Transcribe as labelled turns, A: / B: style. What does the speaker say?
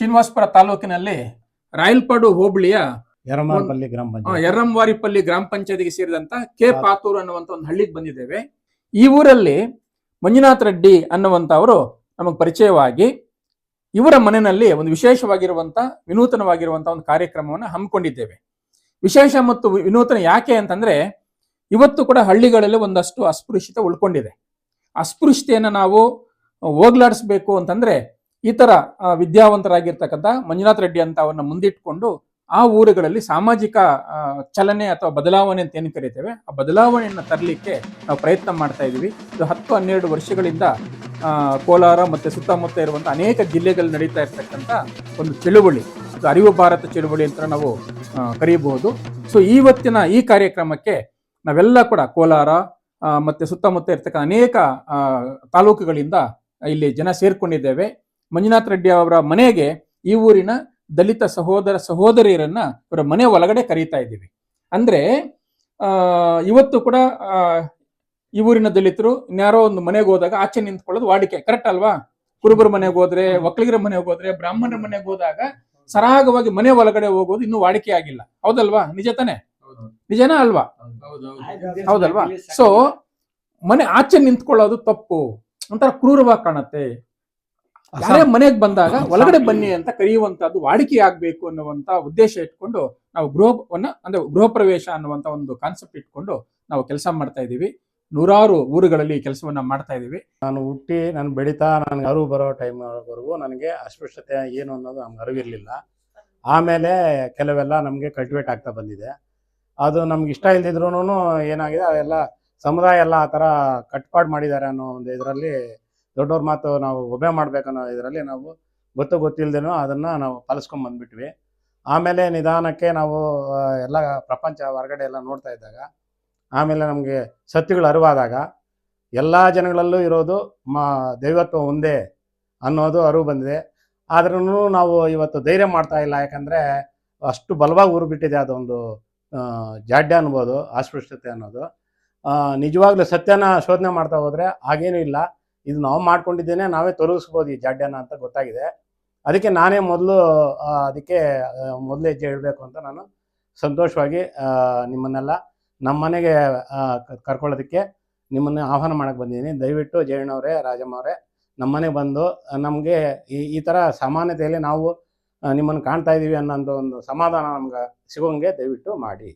A: ಶ್ರೀನಿವಾಸಪುರ ತಾಲೂಕಿನಲ್ಲಿ ರಾಯಲ್ಪಾಡು ಹೋಬಳಿಯ
B: ಯರಮಾರ್ಪಲ್ಲಿ ಗ್ರಾಮ ಪಂಚಾಯತ್.
A: ಯರ್ರಂವಾರಿಪಲ್ಲಿ ಗ್ರಾಮ ಪಂಚಾಯತಿಗೆ ಸೇರಿದಂತ ಕೆ ಪಾತೂರು ಅನ್ನುವಂತ ಒಂದು ಹಳ್ಳಿಗೆ ಬಂದಿದ್ದೇವೆ. ಈ ಊರಲ್ಲಿ ಮಂಜುನಾಥ್ ರೆಡ್ಡಿ ಅನ್ನುವಂತವರು ನಮಗೆ ಪರಿಚಯವಾಗಿ ಇವರ ಮನೆಯಲ್ಲಿ ಒಂದು ವಿಶೇಷವಾಗಿರುವಂತ ವಿನೂತನವಾಗಿರುವಂತ ಒಂದು ಕಾರ್ಯಕ್ರಮವನ್ನು ಹಮ್ಮಿಕೊಂಡಿದ್ದೇವೆ. ವಿಶೇಷ ಮತ್ತು ವಿನೂತನ ಯಾಕೆ ಅಂತಂದ್ರೆ ಇವತ್ತು ಕೂಡ ಹಳ್ಳಿಗಳಲ್ಲಿ ಒಂದಷ್ಟು ಅಸ್ಪೃಶ್ಯತೆ ಉಳ್ಕೊಂಡಿದೆ. ಅಸ್ಪೃಶ್ಯತೆಯನ್ನು ನಾವು ಹೋಗ್ಲಾಡಿಸ್ಬೇಕು ಅಂತಂದ್ರೆ ಈ ತರ ವಿದ್ಯಾವಂತರಾಗಿರ್ತಕ್ಕಂಥ ಮಂಜುನಾಥ್ ರೆಡ್ಡಿ ಅಂತ ಅವನ್ನ ಮುಂದಿಟ್ಕೊಂಡು ಆ ಊರುಗಳಲ್ಲಿ ಸಾಮಾಜಿಕ ಚಲನೆ ಅಥವಾ ಬದಲಾವಣೆ ಅಂತ ಏನು ಕರಿತೇವೆ, ಆ ಬದಲಾವಣೆಯನ್ನು ತರಲಿಕ್ಕೆ ನಾವು ಪ್ರಯತ್ನ ಮಾಡ್ತಾ ಇದ್ದೀವಿ ಇದು ಹತ್ತು ಹನ್ನೆರಡು ವರ್ಷಗಳಿಂದ ಕೋಲಾರ ಮತ್ತು ಸುತ್ತಮುತ್ತ ಇರುವಂಥ ಅನೇಕ ಜಿಲ್ಲೆಗಳಲ್ಲಿ ನಡೀತಾ ಇರ್ತಕ್ಕಂಥ ಒಂದು ಚಳುವಳಿ, ಅದು ಅರಿವು ಭಾರತ ಚಳುವಳಿ ಅಂತ ನಾವು ಕರೀಬಹುದು. ಸೊ ಇವತ್ತಿನ ಈ ಕಾರ್ಯಕ್ರಮಕ್ಕೆ ನಾವೆಲ್ಲ ಕೂಡ ಕೋಲಾರ ಮತ್ತು ಮತ್ತೆ ಸುತ್ತಮುತ್ತ ಇರ್ತಕ್ಕಂಥ ಅನೇಕ ತಾಲೂಕುಗಳಿಂದ ಇಲ್ಲಿ ಜನ ಸೇರ್ಕೊಂಡಿದ್ದೇವೆ. ಮಂಜುನಾಥ್ ರೆಡ್ಡಿ ಅವರ ಮನೆಗೆ ಈ ಊರಿನ ದಲಿತ ಸಹೋದರ ಸಹೋದರಿಯರನ್ನ ಅವರ ಮನೆ ಒಳಗಡೆ ಕರೀತಾ ಇದ್ದೀವಿ. ಅಂದ್ರೆ ಇವತ್ತು ಕೂಡ ಈ ಊರಿನ ದಲಿತರು ಇನ್ಯಾರೋ ಒಂದು ಮನೆಗೆ ಹೋದಾಗ ಆಚೆ ನಿಂತ್ಕೊಳ್ಳೋದು ವಾಡಿಕೆ. ಕರೆಕ್ಟ್ ಅಲ್ವಾ? ಕುರುಬರ ಮನೆಗೆ ಹೋದ್ರೆ, ಒಕ್ಕಲಿಗರ ಮನೆಗೆ ಹೋದ್ರೆ, ಬ್ರಾಹ್ಮಣರ ಮನೆಗೆ ಹೋದಾಗ ಸರಾಗವಾಗಿ ಮನೆ ಒಳಗಡೆ ಹೋಗೋದು ಇನ್ನು ವಾಡಿಕೆ ಆಗಿಲ್ಲ. ಹೌದಲ್ವಾ? ನಿಜ ತಾನೆ? ನಿಜನಾ ಅಲ್ವಾ? ಹೌದಲ್ವಾ? ಸೊ ಮನೆ ಆಚೆ ನಿಂತ್ಕೊಳ್ಳೋದು ತಪ್ಪು. ಒಂಥರ ಕ್ರೂರವಾಗಿ ಕಾಣುತ್ತೆ. ಯಾರೇ ಮನೆಗೆ ಬಂದಾಗ ಒಳಗಡೆ ಬನ್ನಿ ಅಂತ ಕರೆಯುವಂತಹದ್ದು ವಾಡಿಕೆ ಆಗ್ಬೇಕು ಅನ್ನುವಂತ ಉದ್ದೇಶ ಇಟ್ಕೊಂಡು ನಾವು ಗೃಹವನ್ನ ಅಂದ್ರೆ ಗೃಹ ಪ್ರವೇಶ ಅನ್ನುವಂತ ಒಂದು ಕಾನ್ಸೆಪ್ಟ್ ಇಟ್ಕೊಂಡು ನಾವು ಕೆಲಸ ಮಾಡ್ತಾ ಇದ್ದೀವಿ. ನೂರಾರು ಊರುಗಳಲ್ಲಿ ಈ ಕೆಲಸವನ್ನ ಮಾಡ್ತಾ ಇದ್ದೀವಿ.
B: ನಾನು ಹುಟ್ಟಿ ನಾನು ಬೆಳೀತಾ ನನಗೆ ಅರಿವು ಬರೋ ಟೈಮ್ವರೆಗೂ ನನಗೆ ಅಸ್ಪೃಶ್ಯತೆ ಏನು ಅನ್ನೋದು ನಮ್ಗೆ ಅರಿವಿರಲಿಲ್ಲ ಆಮೇಲೆ ಕೆಲವೆಲ್ಲ ನಮಗೆ ಕಲ್ಟಿವೇಟ್ ಆಗ್ತಾ ಬಂದಿದೆ. ಅದು ನಮ್ಗೆ ಇಷ್ಟ ಇಲ್ದಿದ್ರು ಏನಾಗಿದೆ ಅದೆಲ್ಲ ಸಮುದಾಯ ಎಲ್ಲ ಆ ಥರ ಕಟ್ಪಾಡು ಮಾಡಿದ್ದಾರೆ ಅನ್ನೋ ಒಂದು ಇದರಲ್ಲಿ ದೊಡ್ಡವ್ರ ಮಾತು ನಾವು ಒಬೆ ಮಾಡ್ಬೇಕನ್ನೋ ಇದರಲ್ಲಿ ನಾವು ಗೊತ್ತು ಗೊತ್ತಿಲ್ಲದೇನೋ ಅದನ್ನು ನಾವು ಪಾಲಿಸ್ಕೊಂಡ್ ಬಂದ್ಬಿಟ್ವಿ. ಆಮೇಲೆ ನಿಧಾನಕ್ಕೆ ನಾವು ಎಲ್ಲ ಪ್ರಪಂಚ ಹೊರಗಡೆ ಎಲ್ಲ ನೋಡ್ತಾ ಇದ್ದಾಗ, ಆಮೇಲೆ ನಮಗೆ ಸತ್ಯಗಳು ಅರಿವಾದಾಗ, ಎಲ್ಲ ಜನಗಳಲ್ಲೂ ಇರೋದು ಮಾ, ದೈವತ್ವ ಒಂದೇ ಅನ್ನೋದು ಅರಿವು ಬಂದಿದೆ. ಆದ್ರೂ ನಾವು ಇವತ್ತು ಧೈರ್ಯ ಮಾಡ್ತಾ ಇಲ್ಲ, ಯಾಕಂದರೆ ಅಷ್ಟು ಬಲವಾಗಿ ಊರು ಅದೊಂದು ಜಾಡ್ಯ ಅನ್ಬೋದು, ಅಸ್ಪೃಶ್ಯತೆ ಅನ್ನೋದು. ನಿಜವಾಗ್ಲೂ ಸತ್ಯನ ಶೋಧನೆ ಮಾಡ್ತಾ ಹೋದ್ರೆ ಹಾಗೇನೂ ಇಲ್ಲ. ಇದು ನಾವು ಮಾಡ್ಕೊಂಡಿದ್ದೇನೆ ನಾವೇ ತೊಲಗಿಸ್ಬೋದು ಈ ಜಾಡ್ಯನ ಅಂತ ಗೊತ್ತಾಗಿದೆ. ಅದಕ್ಕೆ ನಾನೇ ಮೊದಲು ಅದಕ್ಕೆ ಮೊದಲು ಹೆಜ್ಜೆ ಇಡಬೇಕು ಅಂತ ನಾನು ಸಂತೋಷವಾಗಿ ನಿಮ್ಮನ್ನೆಲ್ಲ ನಮ್ಮ ಮನೆಗೆ ಆ, ಕರ್ಕೊಳ್ಳೋದಕ್ಕೆ ನಿಮ್ಮನ್ನ ಆಹ್ವಾನ ಮಾಡಕ್ಕೆ ಬಂದಿದ್ದೀನಿ. ದಯವಿಟ್ಟು ಜಯಣ್ಣವರೇ ರಾಜಮ್ಮವರೇ ನಮ್ಮ ಮನೆಗೆ ಬಂದು ನಮಗೆ ಈ ಈ ಥರ ಸಾಮಾನ್ಯತೆಯಲ್ಲಿ ನಾವು ನಿಮ್ಮನ್ನು ಕಾಣ್ತಾ ಇದ್ದೀವಿ ಅನ್ನೋ ಒಂದು ಸಮಾಧಾನ ನಮ್ಗೆ ಸಿಗೋಂಗೆ ದಯವಿಟ್ಟು ಮಾಡಿ.